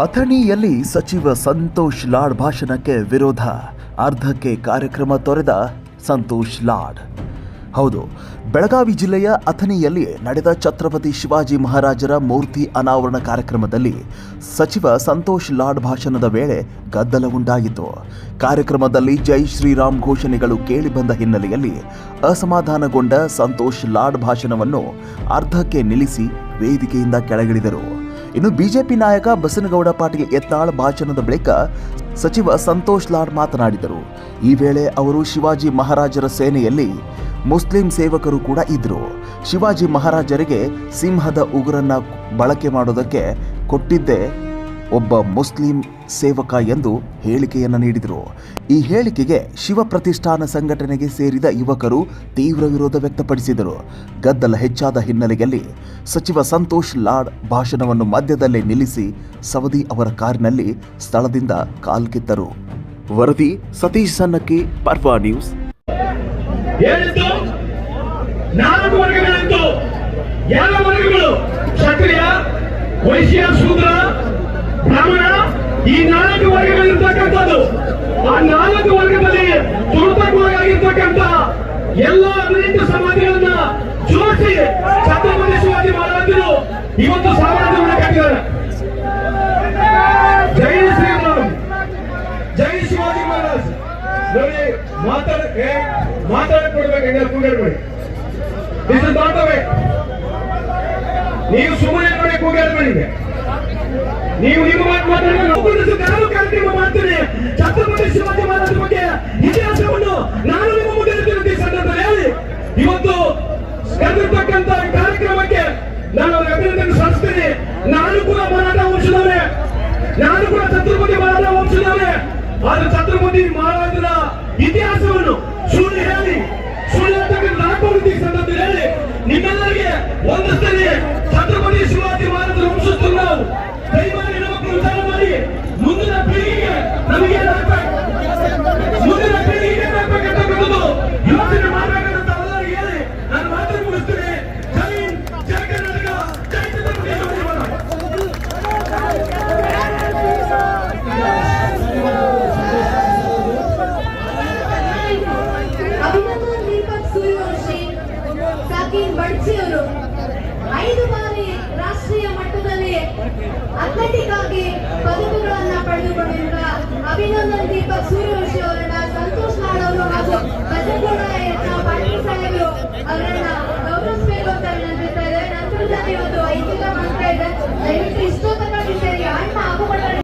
ಅಥಣಿಯಲ್ಲಿ ಸಚಿವ ಸಂತೋಷ್ ಲಾಡ್ ಭಾಷಣಕ್ಕೆ ವಿರೋಧ. ಅರ್ಧಕ್ಕೆ ಕಾರ್ಯಕ್ರಮ ತೊರೆದ ಸಂತೋಷ್ ಲಾಡ್. ಹೌದು, ಬೆಳಗಾವಿ ಜಿಲ್ಲೆಯ ಅಥಣಿಯಲ್ಲಿ ನಡೆದ ಛತ್ರಪತಿ ಶಿವಾಜಿ ಮಹಾರಾಜರ ಮೂರ್ತಿ ಅನಾವರಣ ಕಾರ್ಯಕ್ರಮದಲ್ಲಿ ಸಚಿವ ಸಂತೋಷ್ ಲಾಡ್ ಭಾಷಣದ ವೇಳೆ ಗದ್ದಲ ಉಂಟಾಯಿತು. ಕಾರ್ಯಕ್ರಮದಲ್ಲಿ ಜೈ ಶ್ರೀರಾಮ್ ಘೋಷಣೆಗಳು ಕೇಳಿಬಂದ ಹಿನ್ನೆಲೆಯಲ್ಲಿ ಅಸಮಾಧಾನಗೊಂಡ ಸಂತೋಷ್ ಲಾಡ್ ಭಾಷಣವನ್ನು ಅರ್ಧಕ್ಕೆ ನಿಲ್ಲಿಸಿ ವೇದಿಕೆಯಿಂದ ಕೆಳಗಿಳಿದರು. ಇನ್ನು ಬಿಜೆಪಿ ನಾಯಕ ಬಸನಗೌಡ ಪಾಟೀಲ್ ಯತ್ನಾಳ್ ಭಾಷಣದ ಬಳಿಕ ಸಚಿವ ಸಂತೋಷ್ ಲಾಡ್ ಮಾತನಾಡಿದರು. ಈ ವೇಳೆ ಅವರು ಶಿವಾಜಿ ಮಹಾರಾಜರ ಸೇನೆಯಲ್ಲಿ ಮುಸ್ಲಿಂ ಸೇವಕರು ಕೂಡ ಇದ್ರು ಶಿವಾಜಿ ಮಹಾರಾಜರಿಗೆ ಸಿಂಹದ ಉಗುರನ್ನ ಬಳಕೆ ಮಾಡೋದಕ್ಕೆ ಕೊಟ್ಟಿದ್ದೇ ಒಬ್ಬ ಮುಸ್ಲಿಂ ಸೇವಕ ಎಂದು ಹೇಳಿಕೆಯನ್ನು ನೀಡಿದರು. ಈ ಹೇಳಿಕೆಗೆ ಶಿವ ಪ್ರತಿಷ್ಠಾನ ಸಂಘಟನೆಗೆ ಸೇರಿದ ಯುವಕರು ತೀವ್ರ ವಿರೋಧ ವ್ಯಕ್ತಪಡಿಸಿದರು. ಗದ್ದಲ ಹೆಚ್ಚಾದ ಹಿನ್ನೆಲೆಯಲ್ಲಿ ಸಚಿವ ಸಂತೋಷ್ ಲಾಡ್ ಭಾಷಣವನ್ನು ಮಧ್ಯದಲ್ಲೇ ನಿಲ್ಲಿಸಿ ಸವದಿ ಅವರ ಕಾರಿನಲ್ಲಿ ಸ್ಥಳದಿಂದ ಕಾಲ್ಕಿತ್ತರು ವರದಿ ಸತೀಶ್ ಸನ್ನಕ್ಕಿ, ಪರ್ವಾ ನ್ಯೂಸ್. ಕ್ಷತ್ರಿಯ ವೈಶ್ಯ ಶೂದ್ರ ಬ್ರಾಹ್ಮಣ ಈ ನಾಲ್ಕು ವರ್ಗಗಳಿರ್ತಕ್ಕಂಥದ್ದು, ಆ ನಾಲ್ಕು ವರ್ಗದಲ್ಲಿ ತುಳಿತಕ್ಕೊಳಗಾಗಿರ್ತಕ್ಕಂಥ ಎಲ್ಲ ಅನೇಕ ಸಮಾಧಿಗಳನ್ನ ಜೋಡಿಸಿ ಛತ್ರಪತಿ ಶಿವಾಜಿ ಮಹಾರಾಜರು ಇವತ್ತು ಸಾಮ್ರಾಜ್ಯವನ್ನು ಕಟ್ಟಿದ್ದಾರೆ ಜೈ ಶ್ರೀರಾಮ್. ಜೈ ಶಿವಾಜಿ ಮಹಾರಾಜ್. ನೋಡಿ, ಮಾತಾಡಕ್ಕೆ ಮಾತಾಡಕ್ ಕೊಡ್ಬೇಕು ಕೂಗಾಡ್ಬೇಡಿ ನೀವು ಸುಮ್ಮನೆ ನೋಡಿ ಕೂಗಾಡ್ಬೇಡಿ. ನೀವು ನಿಮ್ಮ ಕಾರ್ಯಕ್ರಮ ಮಾಡ್ತೇನೆ ಛತ್ರಪತಿ ಶಿವಾಜಿ ಮಹಾರಾಜರ ಬಗ್ಗೆ ಇತಿಹಾಸವನ್ನು ನಾನು ನಿಮ್ಮ ಮುಂದೆ ಈ ಹೇಳಿ. ಇವತ್ತು ಕರೆದಿರ್ತಕ್ಕಂತ ಕಾರ್ಯಕ್ರಮಕ್ಕೆ ನಾನು ಅಭಿನಂದನೆ ಸಲ್ಲಿಸ್ತೇನೆ. ನಾನು ಕೂಡ ಮರಾಠ ವಂಶದವರೇ. ನಾನು ಕೂಡ ಛತ್ರಪತಿ ಮಹಾರಾಜ ವಂಶದವರೇ. ಆದ್ರೆ ಛತ್ರಪತಿ ಮಹಾರಾಜರ ಇತಿಹಾಸವನ್ನು ಸುಳ್ಳು ಹೇಳಿ, ಸುಳ್ಳು ಅಂತ ನಾಲ್ಕು ಸಂದರ್ಭದಲ್ಲಿ ಹೇಳಿ. ನಿಮ್ಮೆಲ್ಲರಿಗೆ ಒಂದಷ್ಟೇ ಛತ್ರಪತಿ ಅಭಿನಂದನ್ ದೀಪಕ್ ಸೂರ್ಯವಂಶಿ ಸಾಕಿನ್ ಬಡ್ಸಿ ಅವರು ಐದು ಬಾರಿ ರಾಷ್ಟ್ರೀಯ ಮಟ್ಟದಲ್ಲಿ ಅಥ್ಲೆಟಿಕ್ ಆಗಿ ಪದಕಗಳನ್ನ ಪಡೆದುಕೊಂಡಿರುವ ಅಭಿನಂದನ್ ದೀಪಕ್ ಸೂರ್ಯವಂಶಿ ಅವರನ್ನ ಸಂತೋಷ್ ಲಾಡ್ ಅವರು ಹಾಗೂ ಯತ್ನ ಪಾಟೀಲ್ ಸಾಹೇಬರು ಅವರನ್ನ ಗೌರವಿಸಬೇಕು ಅಂತ ವಿನಂತಿಸ್ತಾ ಇದ್ದಾರೆ ನಂತರದಲ್ಲಿ ಒಂದು ಐದು ಮಾಡ್ತಾ ಇದೆ ದಯವಿಟ್ಟು ಇಷ್ಟೋ ತನಕ